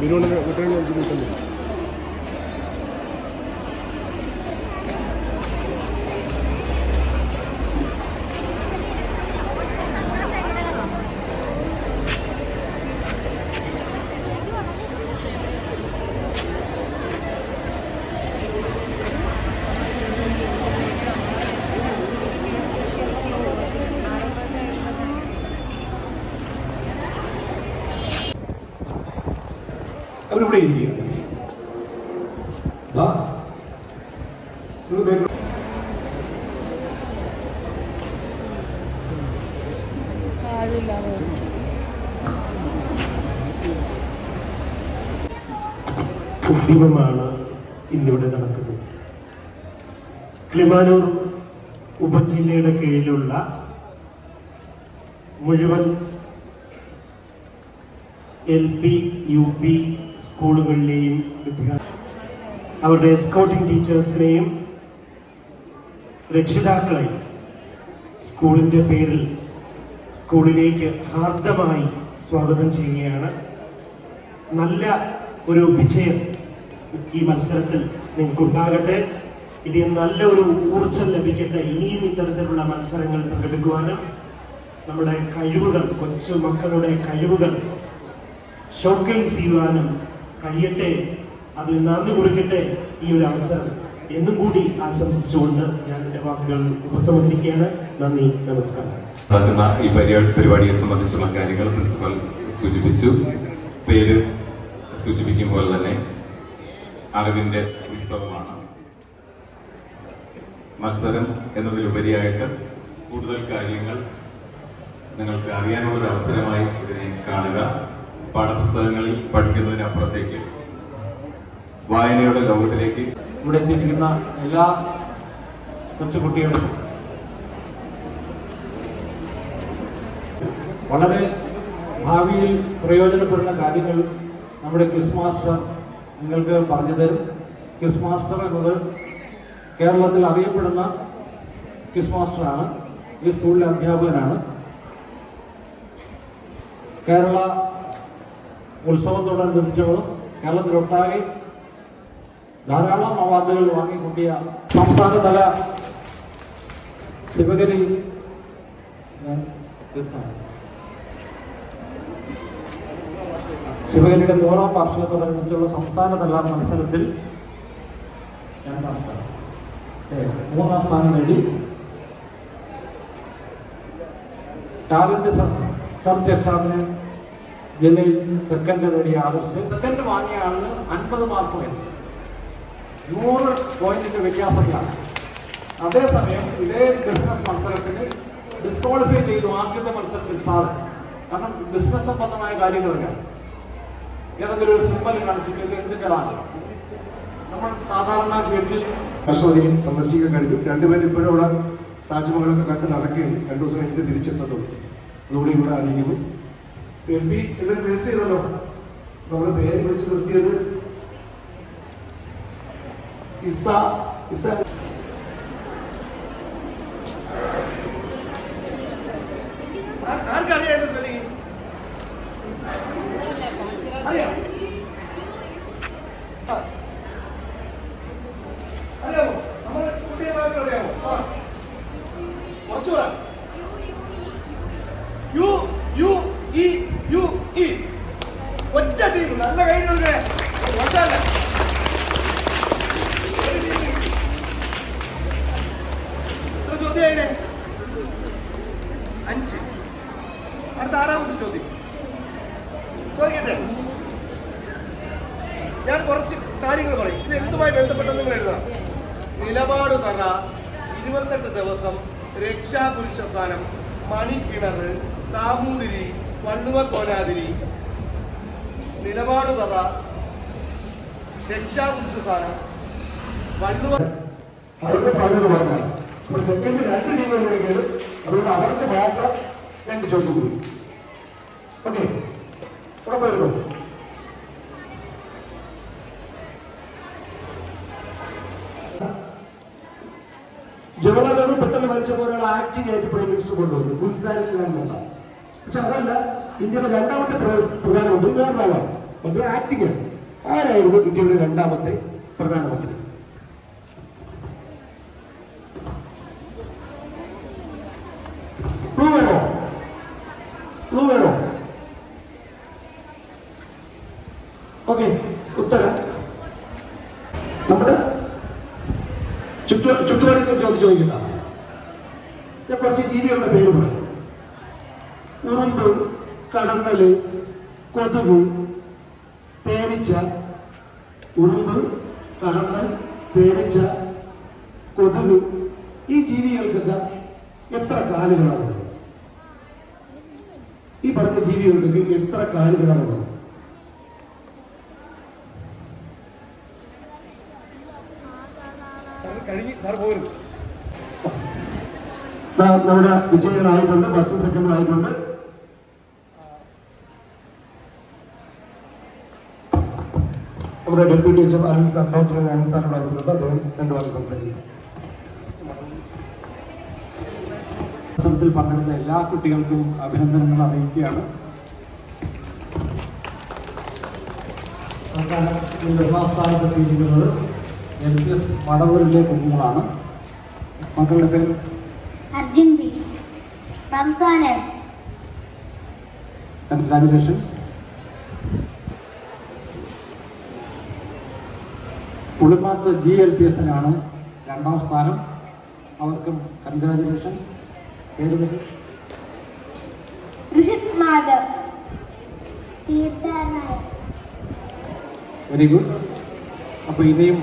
మీరు ఒకటే ఉంటుంది? അവരിവിടെ ഇരിക്കുക. ഉദ്യമമാണ് ഇന്നിവിടെ നടക്കുന്നത്. കിളിമാനൂർ ഉപജില്ലയുടെ കീഴിലുള്ള മുഴുവൻ എൽ പി യു പി സ്കൂളുകളിലെയും വിദ്യാർത്ഥി അവരുടെ സ്കൗട്ടിംഗ് ടീച്ചേഴ്സിനെയും രക്ഷിതാക്കളെയും സ്കൂളിന്റെ പേരിൽ സ്കൂളിലേക്ക് ഹാർദമായി സ്വാഗതം ചെയ്യുകയാണ്. നല്ല ഒരു വിജയം ഈ മത്സരത്തിൽ നിങ്ങൾക്കുണ്ടാകട്ടെ. ഇതിൽ നല്ല ഒരു ഊർജം ലഭിക്കട്ടെ. ഇനിയും ഇത്തരത്തിലുള്ള മത്സരങ്ങൾ പങ്കെടുക്കുവാനും നമ്മുടെ കഴിവുകൾ കൊച്ചു മക്കളുടെ കഴിവുകൾ ഷോക്കേസ് ചെയ്യുവാനും കഴിയട്ടെ അത് നന്ദി കൊടുക്കട്ടെ ഈ ഒരു അവസരം. എന്നും കൂടി ആശംസിച്ചുകൊണ്ട് ഞാൻ എന്റെ വാക്കുകൾ ഉപസംഹരിക്കുകയാണ്. നന്ദി നമസ്കാരം. ഈ പരിപാടി പരിപാടിയെ സംബന്ധിച്ചുള്ള കാര്യങ്ങൾ പ്രിൻസിപ്പൽ സൂചിപ്പിച്ചു. പേര് സൂചിപ്പിക്കുമ്പോൾ തന്നെ അറിവിന്റെ ഉത്സവമാണ്. മത്സരം എന്നതിലുപരിയായിട്ട് കൂടുതൽ കാര്യങ്ങൾ നിങ്ങൾക്ക് അറിയാനുള്ള ഒരു അവസരമായി ഇതിനെ കാണുക. പാഠപുസ്തകങ്ങളിൽ പഠിക്കുന്നതിനപ്പുറത്തേക്ക് വായനയുടെ ലോകത്തിലേക്ക് ഇവിടെ എത്തിയിരിക്കുന്ന എല്ലാ കൊച്ചുകുട്ടികളും വളരെ ഭാവിയിൽ പ്രയോജനപ്പെടുന്ന കാര്യങ്ങൾ നമ്മുടെ ക്വിസ് മാസ്റ്റർ നിങ്ങൾക്ക് പറഞ്ഞു തരും. ക്വിസ് മാസ്റ്റർ എന്നത് കേരളത്തിൽ അറിയപ്പെടുന്ന ക്വിസ് മാസ്റ്ററാണ്. ഈ സ്കൂളിലെ അധ്യാപകനാണ്. കേരള ഉത്സവത്തോടനുബന്ധിച്ചും കേരളത്തിലൊട്ടാകെ ധാരാളം അവാർഡുകൾ വാങ്ങിക്കൂട്ടിയ സംസ്ഥാനതല ശിവഗിരി. ശിവഗിരിയുടെ നൂറാം വാർഷികത്തോടനുബന്ധിച്ചുള്ള സംസ്ഥാനതല മത്സരത്തിൽ രണ്ടാം സ്ഥാനം മൂന്നാം സ്ഥാനം നേടി. ടാലന്റ് സെർച്ച് എക്സാമിന് ജില്ലയിൽ സെക്കൻഡ് നേടിയ ആദർശ്. സെക്കൻഡ് വാങ്ങിയ ആളിന് അൻപത് മാർക്ക് വേണം നൂറ് പോയിന്റിന്റെ വ്യത്യാസത്തിലാണ്. അതേസമയം ഇതേ ബിസിനസ് മത്സരത്തിന് ഡിസ്ക്വാളിഫൈ ചെയ്തു ആദ്യത്തെ മത്സരത്തിൽ സാറ്. കാരണം ബിസിനസ് സംബന്ധമായ കാര്യങ്ങളൊക്കെ ഏതെങ്കിലും ഒരു സിമ്പൽ കാണിച്ചിട്ട് എന്തിന്റെതാണ്? നമ്മൾ സാധാരണ വീട്ടിൽ രാഷ്ട്രപതിയെ സന്ദർശിക്കാൻ കഴിഞ്ഞു. രണ്ടുപേരും ഇപ്പോഴും ഇവിടെ താജ്മഹലൊക്കെ കണ്ട് നടക്കുകയാണ്. രണ്ടു ദിവസം കഴിഞ്ഞിട്ട് തിരിച്ചെത്തത്തുള്ളൂ അതുകൂടി ഇവിടെ അറിയിക്കുന്നു. എൽ പി എല്ലാവരും ചെയ്തല്ലോ. നമ്മൾ പേര് വിളിച്ച് നിർത്തിയത് ഇസ ഇസ. ആർക്കറിയാം എന്റെ സ്പെല്ലിംഗ് അറിയാം ആ. അറിയാമോ നമ്മുടെ കുട്ടികളൊക്കെ അറിയാമോ പറ കുറച്ചു പറ U U E U E ഒറ്റ ടീം നല്ല കഴിഞ്ഞ മോശമല്ല ഒരു team കിട്ടി. എത്ര അഞ്ച്. അടുത്ത ആറാമത്തെ ചോദ്യം. ചോദിക്കട്ടെ? ഞാൻ കുറച്ച് കാര്യങ്ങൾ പറയും. ഇത് എന്തുമായി ബന്ധപ്പെട്ടെന്ന് നിങ്ങൾ എഴുതാം നിലപാട് തറ ഇരുപത്തെട്ട് ദിവസം രക്ഷാപുരുഷ സ്ഥാനം മണിക്കിണർ സാമൂതിരി വള്ളുവ കോനാതിരി നിലപാട് തറ രക്ഷാപുരുഷ സ്ഥാനം വള്ളുവ അപ്പോൾ സെക്കൻഡ് രണ്ട് ടീമുകൾ അതുകൊണ്ട് അവർക്ക് മാത്രം രണ്ട് ചോദ്യം കൂടി. ഓക്കെ. ഉറപ്പായിരുന്നു? ജവഹർലാൽ നെഹ്റു പെട്ടെന്ന് മരിച്ച പോലെയുള്ള ആക്ടിംഗ് ആയിട്ട് പ്രൈം മിനിസ്റ്റർ കൊണ്ടുവന്നു. ഗുൽസാനിലുള്ള പക്ഷെ അതല്ല ഇന്ത്യയുടെ രണ്ടാമത്തെ പ്രധാനമന്ത്രി വേറൊരാളാണ്. മറ്റേ ആക്ടിംഗ് ആണ്. ആരായിരുന്നു ഇന്ത്യയുടെ രണ്ടാമത്തെ പ്രധാനമന്ത്രി ക്ലൂ വേണോ ക്ലൂ വേണോ ഓക്കെ ഉത്തരം. നമ്മുടെ ചുറ്റു ചുറ്റുപാടിൽ ചോദ്യം ചോദിക്കണ്ട. ഞാൻ കുറച്ച് ജീവികളുടെ പേര് പറയും. ഉറുമ്പ് കടന്നൽ കൊതുക് തേനീച്ച ഉറുമ്പ് കടന്നൽ തേനീച്ച കൊതുക്. ഈ ജീവികൾക്കൊക്കെ എത്ര കാലുകളാണുള്ളത് ഈ പറഞ്ഞ ജീവികൾക്ക് എത്ര കാലുകളാണുള്ളത് സാർ കഴിഞ്ഞ് സാർ പോകരുത്. നമ്മുടെ വിജയികളായിട്ടുണ്ട് ഫസ്റ്റ് സെക്കൻഡ് ആയിട്ടുണ്ട്. നമ്മുടെ deputy H Anil sir doctor Anil സാറിനോട് ആയിട്ടുണ്ട് അദ്ദേഹം രണ്ടു വാക്ക് സംസാരിക്കും. പങ്കെടുത്ത എല്ലാ കുട്ടികൾക്കും അഭിനന്ദനങ്ങൾ അറിയിക്കുകയാണ്. ഒന്നാം സ്ഥാനത്തെത്തിയിരിക്കുന്നത് എൽ പി എസ് മടവൂരിലെ കുഞ്ഞുങ്ങളാണ് മക്കളുടെ പേര്? Arjun B Ramzan S congratulations Pulimath G L P എസിനാണ് രണ്ടാം സ്ഥാനം. അവർക്കും കൺഗ്രാജുലേഷൻസ് പേര്. ഋഷിത് മാധവ്. തീർത്ഥ വെരി ഗുഡ് അപ്പോൾ ഇനിയും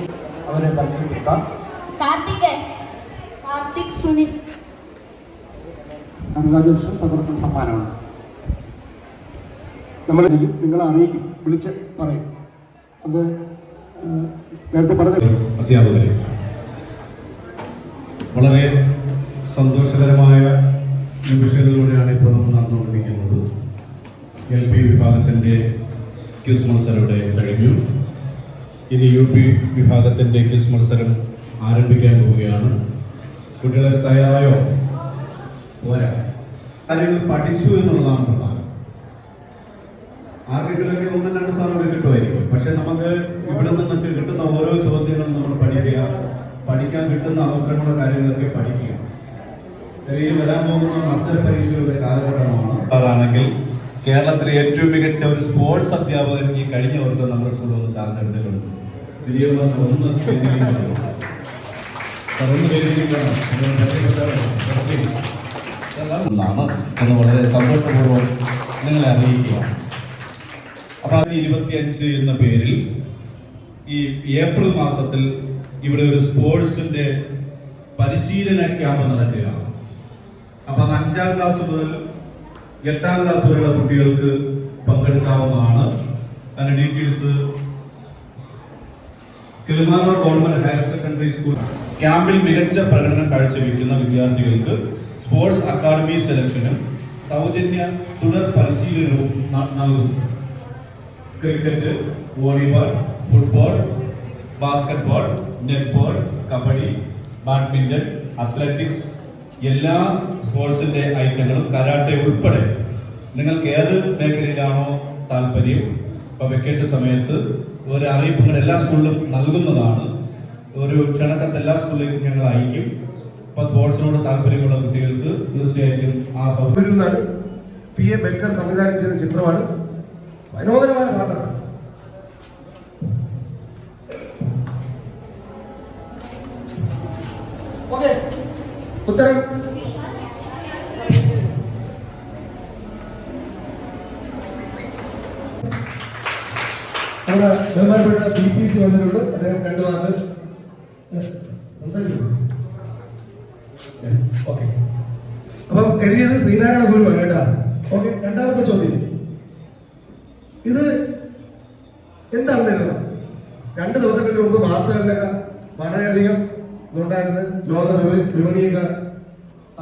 അവരെ പരിചയപ്പെടുത്താം. കൊടുക്കാം എസ് കാർത്തിക് സുനിൽ. കൺഗ്രാജുലേഷൻസ് അവർക്കും സമ്മാനമുണ്ട്. നമ്മൾ നിങ്ങളെ അറിയിക്കും. വിളിച്ച് പറയും. അത് നേരത്തെ പറഞ്ഞു അധ്യാപകരെ. വളരെ സന്തോഷകരമായ നിമിഷങ്ങളിലൂടെയാണ് ഇപ്പോൾ നമ്മൾ നടന്നുകൊണ്ടിരിക്കുന്നത്. എൽ പി വിഭാഗത്തിന്റെ ക്യൂസ് മത്സരം ഇവിടെ കഴിഞ്ഞു. ഇനി യു പി വിഭാഗത്തിന്റെ ക്വിസ് മത്സരം ആരംഭിക്കാൻ പോവുകയാണ്. കുട്ടികളെ തയ്യാറായോ? പോരാ. കാര്യങ്ങൾ പഠിച്ചു എന്നുള്ളതാണ് പ്രധാനം. ആർക്കെങ്കിലുമൊക്കെ ഒന്നും രണ്ട് സാധനം കിട്ടുമായിരിക്കും. പക്ഷെ നമുക്ക് ഇവിടെ നിന്നൊക്കെ കിട്ടുന്ന ഓരോ ചോദ്യങ്ങളും നമ്മൾ പഠിക്കുക പഠിക്കാൻ കിട്ടുന്ന അവസരമുള്ള കാര്യങ്ങളൊക്കെ പഠിക്കുക. ഈ വരാൻ പോകുന്ന മത്സര പരീക്ഷകളുടെ കാലഘട്ടമാണ്. ആണെങ്കിൽ കേരളത്തിലെ ഏറ്റവും മികച്ച ഒരു സ്പോർട്സ് അധ്യാപകൻ ഈ കഴിഞ്ഞ വർഷം നമ്മുടെ സ്കൂളിൽ വന്ന് തെരഞ്ഞെടുത്തിട്ടുണ്ട് എന്ന് വളരെ സന്തോഷപൂർവം നിങ്ങളെ അറിയിക്കുക. അപ്പൊ അത് ഇരുപത്തിയഞ്ച് എന്ന പേരിൽ ഈ ഏപ്രിൽ മാസത്തിൽ ഇവിടെ ഒരു സ്പോർട്സിന്റെ പരിശീലന ക്യാമ്പ് നടക്കുകയാണ്. അപ്പൊ അത് അഞ്ചാം ക്ലാസ് മുതൽ എട്ടാം ക്ലാസ് വരെയുള്ള കുട്ടികൾക്ക് പങ്കെടുക്കാവുന്നതാണ്. അതിന്റെ details Kilimanoor government higher secondary school ക്യാമ്പിൽ മികച്ച പ്രകടനം കാഴ്ചവെക്കുന്ന വിദ്യാർത്ഥികൾക്ക് സ്പോർട്സ് അക്കാദമി സെലക്ഷനും സൗജന്യ തുടർ പരിശീലനവും നൽകും cricket volleyball football basketball netball kabaddi badminton athletics എല്ലാ സ്പോർട്സിന്റെ ഐറ്റങ്ങളും കരാട്ടെ ഉൾപ്പെടെ. നിങ്ങൾക്ക് ഏത് മേഖലയിലാണോ താല്പര്യം ഇപ്പൊ വെക്കേഷൻ സമയത്ത് ഒരു അറിയിപ്പുകൾ ഇങ്ങനെ എല്ലാ സ്കൂളിലും നൽകുന്നതാണ്. ഒരു ക്ഷണക്കത്ത് എല്ലാ സ്കൂളിലേക്കും ഞങ്ങൾ അയക്കും. ഇപ്പൊ സ്പോർട്സിനോട് താല്പര്യമുള്ള കുട്ടികൾക്ക് തീർച്ചയായിട്ടും ആ സൗകര്യം പി എ ബെക്കർ സംവിധാനം ചെയ്ത ചിത്രമാണ്. മനോഹരമായ പാട്ടാണ്. ഓക്കെ. ഉത്തരം? നമ്മുടെ ബഹുമാനപ്പെട്ട ബി പി സി വന്നിട്ടുണ്ട്. അദ്ദേഹം രണ്ടു വാക്ക്. സംസാരിക്കുന്നു ഓക്കെ. അപ്പം എഴുതിയത് ശ്രീനാരായണ ഗുരുവാണ് കേട്ടാ. ഓക്കെ രണ്ടാമത്തെ ചോദ്യം. ഇത് എന്താണെന്ന് എഴുതണം? രണ്ട് ദിവസങ്ങൾക്ക് മുമ്പ് വാർത്തകളിലൊക്കെ വളരെയധികം ഉണ്ടായിരുന്നത് ലോക വിപ- വിപണിയൊക്കെ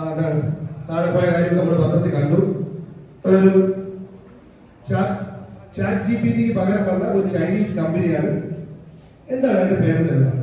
എന്താണ് താഴെ പോയ കാര്യം നമ്മൾ പത്രത്തിൽ കണ്ടു. ഒരു ചാറ്റ് ജി പി ടിക്ക് പകരം വന്ന ഒരു ചൈനീസ് കമ്പനിയാണ് എന്താണ് അതിന്റെ പേരെന്ന് എഴുതണം